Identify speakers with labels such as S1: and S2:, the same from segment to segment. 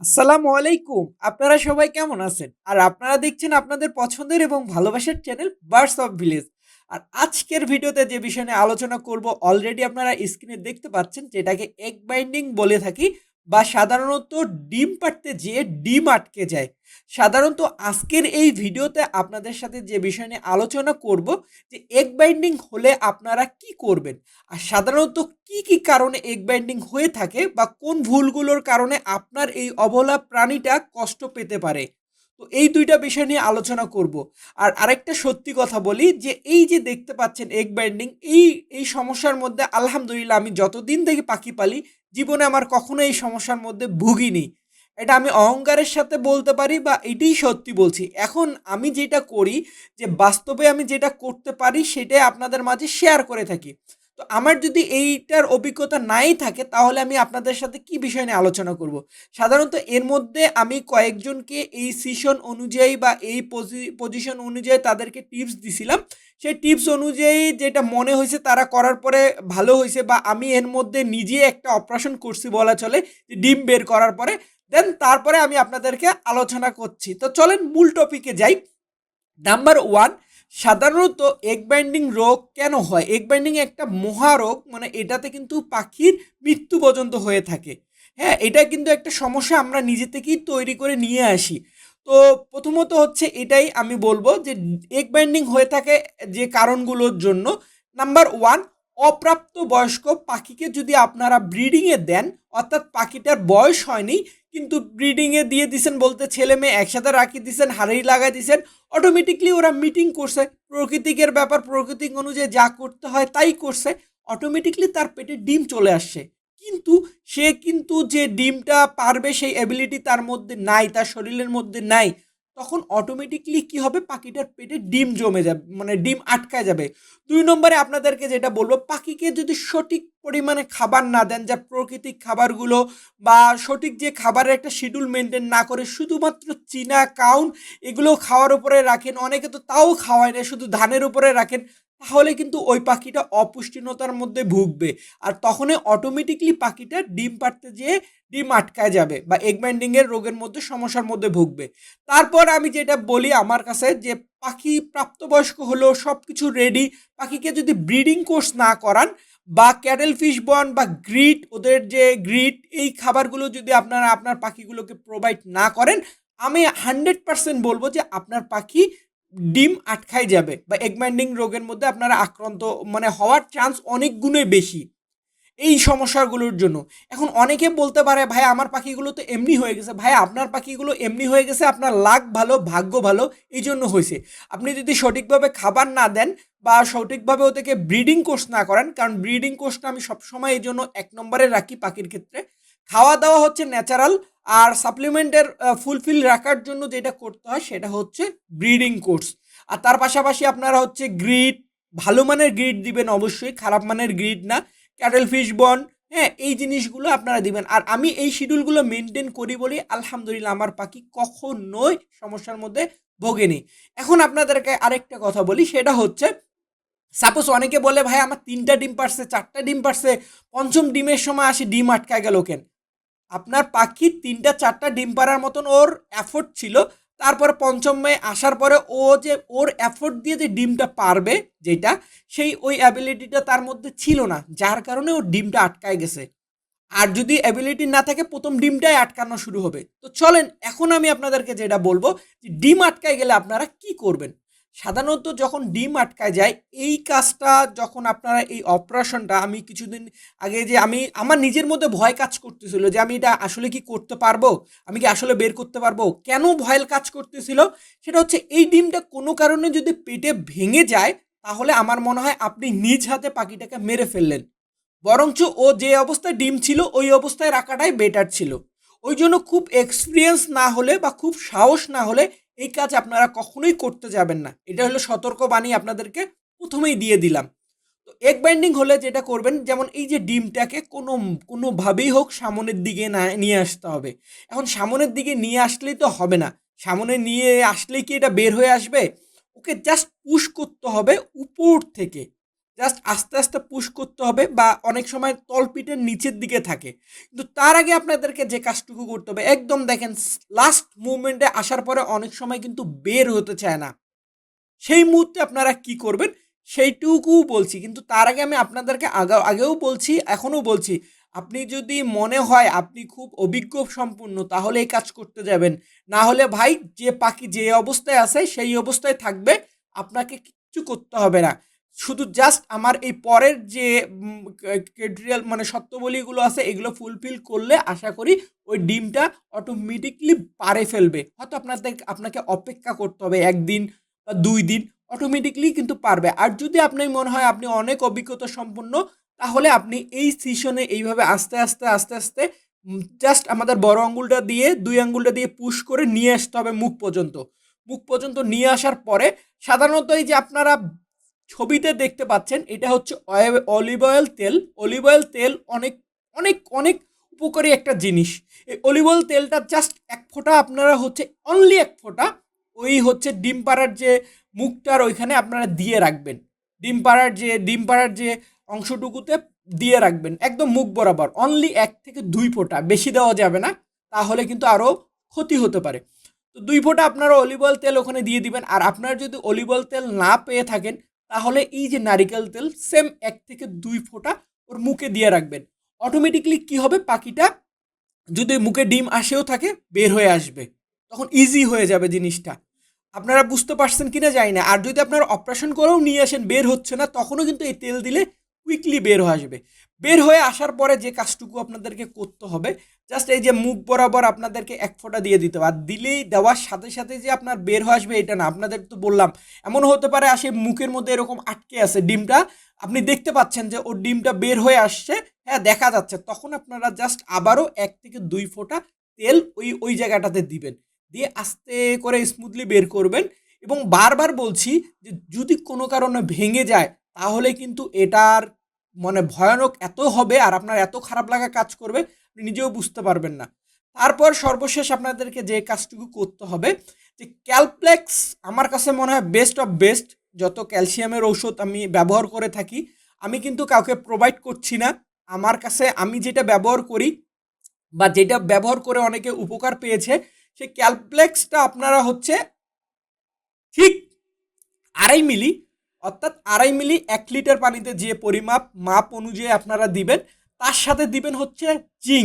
S1: আসসালামু আলাইকুম। আপনারা সবাই কেমন আছেন? আর আপনারা দেখছেন আপনাদের পছন্দের এবং ভালোবাসার চ্যানেল বার্ডস অফ ভিলেজ আর আজকের ভিডিওতে যে বিষয় নিয়ে আলোচনা করব অলরেডি আপনারা স্ক্রিনে দেখতে পাচ্ছেন, যেটাকে এগ বাইন্ডিং বলে থাকি বা সাধারণত ডিম পাড়তে যেয়ে ডিম আটকে যায়। সাধারণত আজকের এই ভিডিওতে আপনাদের সাথে যে বিষয় নিয়ে আলোচনা করব, যে এগ বাইন্ডিং হলে আপনারা কি করবেন? আর সাধারণত কি কি কারণে এগ বাইন্ডিং হয়ে থাকে বা কোন ভুলগুলোর কারণে আপনার এই অবলা প্রাণীটা কষ্ট পেতে পারে? তো এই দুইটা বিষয় নিয়ে আলোচনা করব। আর আরেকটা সত্যি কথা বলি, যে এই যে দেখতে পাচ্ছেন এগ বাইন্ডিং এই এই সমস্যার মধ্যে আলহামদুলিল্লাহ আমি যতদিন থেকে পাখি পালি জীবনে আমার কখনো এই সমস্যার মধ্যে ভুগিনি। এটা আমি অহংকারের সাথে বলতে পারি বা এটাই সত্যি বলছি। এখন আমি যেটা করি, যে বাস্তবে আমি যেটা করতে পারি, সেটাই আপনাদের মাঝে শেয়ার করে থাকি। তো আমার যদি এইটার অভিজ্ঞতা নাই থাকে, তাহলে আমি আপনাদের সাথে কি বিষয় নিয়ে আলোচনা করব? সাধারণত এর মধ্যে আমি কয়েকজনকে এই সিশন অনুযায়ী বা এই পজিশন অনুযায়ী তাদেরকে টিপস দিছিলাম। সেই টিপস অনুযায়ী যেটা মনে হয়েছে তারা করার পরে ভালো হয়েছে বা আমি এর মধ্যে নিজে একটা অপারেশন করছি বলা চলে ডিম বের করার পরে দেন তারপরে আমি আপনাদেরকে আলোচনা করছি। তো চলেন মূল টপিকে যাই। নাম্বার ওয়ান সাধারণত এগ বাইন্ডিং রোগ কেন হয়? এগ বাইন্ডিং একটা মহারোগ মানে এটাতে কিন্তু পাখির মৃত্যু পর্যন্ত হয়ে থাকে। হ্যাঁ এটা কিন্তু একটা সমস্যা আমরা নিজে থেকেই তৈরি করে নিয়ে আসি। তো প্রথমত হচ্ছে এটাই আমি বলব যে এগ বাইন্ডিং হয়ে থাকে যে কারণগুলোর জন্য নাম্বার ওয়ান অপ্রাপ্ত বয়স্ক পাখিকে যদি আপনারা ব্রিডিংয়ে দেন, অর্থাৎ পাখিটার বয়স হয়নি, কিন্তু ব্রিডিংয়ে দিয়ে দিছেন বলতে ছেলে মেয়ে একসাথে রাখি দিছেন, হাড়ি লাগাই দিছেন অটোমেটিকলি ওরা মিটিং করছে। প্রকৃতিকের ব্যাপার, প্রকৃতিক অনুযায়ী যা করতে হয় তাই করছে অটোমেটিকলি তার পেটে ডিম চলে আসছে। কিন্তু সে কিন্তু যে ডিমটা পারবে সেই অ্যাবিলিটি তার মধ্যে নাই, তার শরীরের মধ্যে নাই। তখন অটোমেটিকলি কি হবে? পাখিটার পেটে ডিম জমে যাবে মানে ডিম আটকায় যাবে। দুই নম্বরে আপনাদেরকে যেটা বলব, পাখিকে যদি সঠিক পরিমাণে খাবার না দেন, যা প্রকৃতিক খাবারগুলো বা সঠিক যে খাবারের একটা শিডিউল মেনটেন না করে শুধুমাত্র চীনা কাউন এগুলো খাওয়ার উপরে রাখেন। অনেকে তো তাও খাওয়ায় না, শুধু ধানের উপরে রাখেন। তাহলে কিন্তু ওই পাখিটা অপুষ্টিনতার মধ্যে ভুগবে। আর তখনই অটোমেটিকলি পাখিটা ডিম পাড়তে যেয়ে ডিম আটকায় যাবে বা এগম্যান্ডিংয়ের রোগের মধ্যে, সমস্যার মধ্যে ভুগবে। তারপর আমি যেটা বলি আমার কাছে যে পাখি প্রাপ্তবয়স্ক হলেও সব কিছু রেডি পাখিকে যদি ব্রিডিং কোর্স না করান বা ক্যাটেল ফিশ বন বা গ্রিট ওদের যে গ্রিট এই খাবারগুলো যদি আপনারা আপনার পাখিগুলোকে প্রোভাইড না করেন, আমি হান্ড্রেড পারসেন্ট বলব যে আপনার পাখি ডিম আটকাই যাবে বা এগম্যান্ডিং রোগের মধ্যে আপনারা আক্রান্ত মানে হওয়ার চান্স অনেক গুণে বেশি এই সমস্যাগুলোর জন্য। এখন অনেকে বলতে পারে, ভাই, আমার পাখিগুলো তো এমনি হয়ে গেছে। ভাই, আপনার পাখিগুলো এমনি হয়ে গেছে, আপনার লাক ভালো, ভাগ্য ভালো এই জন্য হয়েছে। আপনি যদি সঠিকভাবে খাবার না দেন বা সঠিকভাবে ওদেরকে ব্রিডিং কোর্স না করেন, কারণ ব্রিডিং কোর্সটা আমি সবসময় এই জন্য এক নম্বরে রাখি পাখির ক্ষেত্রে। খাওয়া দাওয়া হচ্ছে ন্যাচারাল আর সাপ্লিমেন্টের ফুলফিল রাখার জন্য যেটা করতে হয় সেটা হচ্ছে ব্রিডিং কোর্স আর তার পাশাপাশি আপনারা হচ্ছে গ্রিড ভালো মানের গ্রিড দিবেন অবশ্যই, খারাপ মানের গ্রিড না। ক্যাটেল ফিশ বন হ্যাঁ এই জিনিসগুলো আপনারা দিবেন। আর আমি এই শিডিউলগুলো মেনটেন করি বলি, আলহামদুলিল্লাহ আমার পাখি কখনোই সমস্যার মধ্যে ভোগেনি। এখন আপনাদেরকে আরেকটা কথা বলি, সেটা হচ্ছে সাপোজ অনেকে বলে, ভাই, আমার তিনটা ডিম পারছে, চারটা ডিম পারছে, পঞ্চম ডিমের সময় আসি, ডিম আটকায় গেল কেন? আপনার পাখি তিনটা, চারটা ডিম পাড়ার মতন ওর অ্যাফোর্ট ছিল। তারপরে পঞ্চম আসার পরে ও যে, ওর অ্যাফোর্ট দিয়ে যে ডিমটা পারবে যেটা, সেই ওই অ্যাবিলিটিটা তার মধ্যে ছিল না, যার কারণে ওর ডিমটা আটকায় গেছে। আর যদি অ্যাবিলিটি না থাকে, প্রথম ডিমটাই আটকানো শুরু হবে। তো চলেন, এখন আমি আপনাদেরকে যেটা বলব যে, ডিম আটকায় গেলে আপনারা কি করবেন? সাধারণত যখন ডিম আটকায় যায়, এই কাজটা যখন আপনারা এই অপারেশনটা, আমি কিছুদিন আগে যে আমি, আমার নিজের মধ্যে ভয় কাজ করতেছিল যে আমি এটা আসলে কি করতে পারব? আমি কি আসলে বের করতে পারব? কেন ভয়ের কাজ করতেছিল? সেটা হচ্ছে এই ডিমটা কোনো কারণে যদি পেটে ভেঙে যায়, তাহলে আমার মনে হয় আপনি নিজ হাতে পাখিটাকে মেরে ফেললেন। বরঞ্চ ও যে অবস্থায় ডিম ছিল, ওই অবস্থায় রাখাটাই বেটার ছিল। ওই জন্য খুব এক্সপিরিয়েন্স না হলে বা খুব সাহস না হলে এই কাজ আপনারা কখনোই করতে যাবেন না। এটা হলো সতর্ক বাণী আপনাদেরকে প্রথমেই দিয়ে দিলাম। তো এগ বাইন্ডিং হলে যেটা করবেন, যেমন এই যে ডিমটাকে কোনো, কোনোভাবেই হোক সামনের দিকে না, নিয়ে আসতে হবে। এখন সামনের দিকে নিয়ে আসলেই তো হবে না। সামনে নিয়ে আসলেই কি এটা বের হয়ে আসবে? ওকে জাস্ট পুশ করতে হবে উপর থেকে। জাস্ট আস্তে আস্তে পুশ করতে হবে বা অনেক সময় তলপিটের নিচের দিকে থাকে। কিন্তু তার আগে আপনাদেরকে যে কাজটুকু করতে হবে, একদম দেখেন লাস্ট মুভমেন্টে আসার পরে অনেক সময় কিন্তু বের হতে চায় না। সেই মুহূর্তে আপনারা কি করবেন? সেইটুকু বলছি। কিন্তু তার আগে আমি আপনাদেরকে আগা, আগেও বলছি, এখনও বলছি। আপনি যদি মনে হয় আপনি খুব অভিজ্ঞ সম্পূর্ণ, তাহলে এই কাজ করতে যাবেন। না হলে ভাই, যে পাখি যে অবস্থায় আছে, সেই অবস্থায় থাকবে। আপনাকে কিচ্ছু করতে হবে না। শুধু জাস্ট আমার এই পরের যে ক্যাটেরিয়াল মানে সত্যবলীগুলো আছে, এগুলো ফুলফিল করলে আশা করি ওই ডিমটা অটোমেটিকলি পারে ফেলবে। হয়তো আপনাদের, আপনাকে অপেক্ষা করতে হবে একদিন বা দুই দিন অটোমেটিকলি কিন্তু পারবে। আর যদি আপনার মনে হয় আপনি অনেক অভিজ্ঞতা সম্পন্ন, তাহলে আপনি এই সিশনে এইভাবে আস্তে আস্তে আস্তে আস্তে জাস্ট আমাদের বড় আঙ্গুলটা দিয়ে, দুই আঙ্গুলটা দিয়ে পুশ করে নিয়ে আসতে হবে মুখ পর্যন্ত। মুখ পর্যন্ত নিয়ে আসার পরে সাধারণত এই যে আপনারা ছবিতে দেখতে পাচ্ছেন, এটা হচ্ছে অলিভ অয়েল তেল। অলিভ অয়েল তেল অনেক অনেক অনেক উপকারী একটা জিনিস। এই অলিভ অয়েল তেলটা জাস্ট এক ফোঁটা আপনারা হচ্ছে অনলি এক ফোঁটা ওই হচ্ছে ডিম পাড়ার যে মুখটার ওইখানে আপনারা দিয়ে রাখবেন। ডিম পাড়ার যে, ডিম পাড়ার যে অংশটুকুতে দিয়ে রাখবেন, একদম মুখ বরাবর। অনলি এক থেকে দুই ফোঁটা, বেশি দেওয়া যাবে না, তাহলে কিন্তু আরও ক্ষতি হতে পারে। তো দুই ফোঁটা আপনারা অলিভ অয়েল তেল ওখানে দিয়ে দিবেন। আর আপনারা যদি অলিভ অয়েল তেল না পেয়ে থাকেন তাহলে এই যে নারিকেল তেল সেম এক থেকে দুই ফোঁটা ওর মুখে দিয়ে রাখবেন। অটোমেটিকলি কি হবে? পাখিটা যদি মুখে ডিম আসেও থাকে, বের হয়ে আসবে। তখন ইজি হয়ে যাবে জিনিসটা। আপনারা বুঝতে পারছেন কিনা যায় না। আর যদি আপনারা অপারেশন করেও নিয়ে আসেন, বের হচ্ছে না, তখনও কিন্তু এই তেল দিলে কুইকলি বের হয়ে আসবে। বের হয়ে আসার পরে যে কাজটুকু আপনাদেরকে করতে হবে জাস্ট এই যে মুখ বরাবর আপনাদেরকে এক ফোঁটা দিয়ে দিতে হবে। আর দিলেই দেওয়ার সাথে সাথে যে আপনার বের হয়ে আসবে এটা না, আপনাদের তো বললাম এমন হতে পারে আসে মুখের মধ্যে এরকম আটকে আছে ডিমটা, আপনি দেখতে পাচ্ছেন যে ওর ডিমটা বের হয়ে আসছে হ্যাঁ দেখা যাচ্ছে। তখন আপনারা জাস্ট আবারও এক থেকে দুই ফোঁটা তেল ওই ওই জায়গাটাতে দিবেন। দিয়ে আস্তে করে স্মুথলি বের করবেন এবং বারবার বলছি যে যদি কোনো কারণে ভেঙে যায়, তাহলে কিন্তু এটার মানে ভয়ানক এত হবে আর আপনার এত খারাপ লাগা কাজ করবে, আপনি নিজেও বুঝতে পারবেন না। তারপর সর্বশেষ আপনাদেরকে যে কাজটুকু করতে হবে, যে ক্যালপ্লেক্স আমার কাছে মনে হয় বেস্ট অফ বেস্ট যত ক্যালসিয়ামের ঔষধ আমি ব্যবহার করে থাকি, আমি কিন্তু কাউকে প্রোভাইড করছি না। আমার কাছে আমি যেটা ব্যবহার করি বা যেটা ব্যবহার করে অনেকে উপকার পেয়েছে, সেই ক্যালপ্লেক্সটা আপনারা হচ্ছে ঠিক আড়াই মিলি অর্থাৎ আড়াই মিলি এক লিটার পানিতে যে পরিমাপ, মাপ অনুযায়ী আপনারা দিবেন, তার সাথে দিবেন হচ্ছে জিং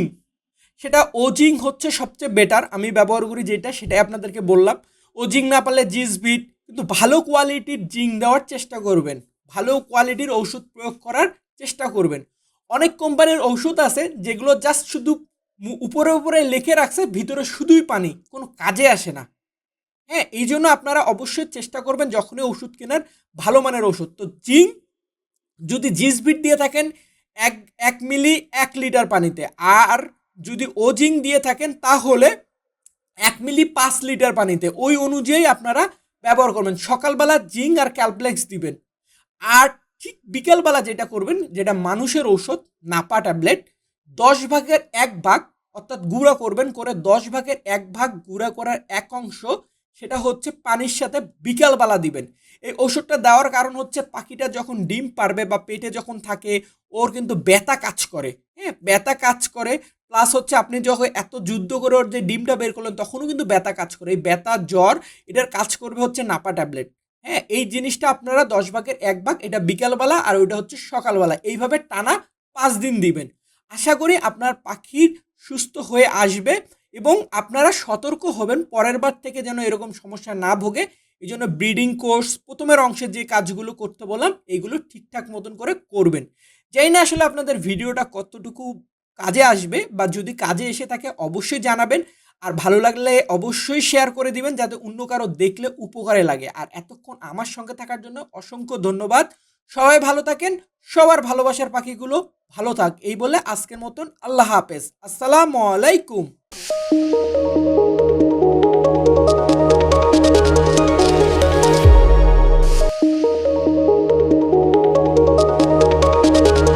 S1: সেটা ও জিং হচ্ছে সবচেয়ে বেটার আমি ব্যবহার করি যেটা, সেটাই আপনাদেরকে বললাম। ও জিং না পারলে জিস বিট, কিন্তু ভালো কোয়ালিটির জিং দেওয়ার চেষ্টা করবেন। ভালো কোয়ালিটির ওষুধ প্রয়োগ করার চেষ্টা করবেন। অনেক কোম্পানির ওষুধ আছে যেগুলো জাস্ট শুধু উপরে উপরে লিখে রাখছে, ভিতরে শুধুই পানি, কোনো কাজে আসে না। হ্যাঁ এই জন্য আপনারা অবশ্যই চেষ্টা করবেন যখনই ওষুধ কেনার ভালো মানের ওষুধ। তো জিঙ্ক, যদি জিসবিট দিয়ে থাকেন, এক এক মিলি, এক লিটার পানিতে। আর যদি ও জিঙ্ক দিয়ে থাকেন, তাহলে এক মিলি, পাঁচ লিটার পানিতে। ওই অনুযায়ী আপনারা ব্যবহার করবেন। সকালবেলা জিঙ্ক আর ক্যালপ্লেক্স দিবেন। আর ঠিক বিকেলবেলা যেটা করবেন, যেটা মানুষের ঔষধ, নাপা ট্যাবলেট, দশ ভাগের এক ভাগ, অর্থাৎ গুঁড়া করবেন করে দশ ভাগের এক ভাগ, গুঁড়া করার এক অংশ সেটা হচ্ছে পানির সাথে বিকালবেলা দিবেন। এই ওষুধটা দেওয়ার কারণ হচ্ছে পাখিটা যখন ডিম পারবে বা পেটে যখন থাকে, ওর কিন্তু ব্যথা কাজ করে। হ্যাঁ ব্যথা কাজ করে, প্লাস হচ্ছে আপনি যখন এত যুদ্ধ করে ওর যে ডিমটা বের করলেন, তখনও কিন্তু ব্যথা কাজ করে। এই ব্যথা, জ্বর, এটার কাজ করবে হচ্ছে নাপা ট্যাবলেট। হ্যাঁ এই জিনিসটা আপনারা দশ ভাগের এক ভাগ, এটা বিকালবেলা আর ওইটা হচ্ছে সকালবেলা। এইভাবে টানা পাঁচ দিন দিবেন। আশা করি আপনার পাখির সুস্থ হয়ে আসবে। এবং আপনারা সতর্ক হবেন পরের বার থেকে যেন এরকম সমস্যা না ভোগে। এই জন্য ব্রিডিং কোর্স প্রথমের অংশে যে কাজগুলো করতে বললাম এইগুলো ঠিকঠাক মতন করে করবেন। যাই না আসলে আপনাদের ভিডিওটা কতটুকু কাজে আসবে বা যদি কাজে এসে থাকে অবশ্যই জানাবেন। আর ভালো লাগলে অবশ্যই শেয়ার করে দিবেন যাতে অন্য কারও দেখলে উপকারে লাগে। আর এতক্ষণ আমার সঙ্গে থাকার জন্য অসংখ্য ধন্যবাদ। সবাই ভালো থাকেন, সবার ভালোবাসার পাখিগুলো ভালো থাক, এই বলে আজকের মতন আল্লাহ হাফেজ। আসসালামু আলাইকুম। Música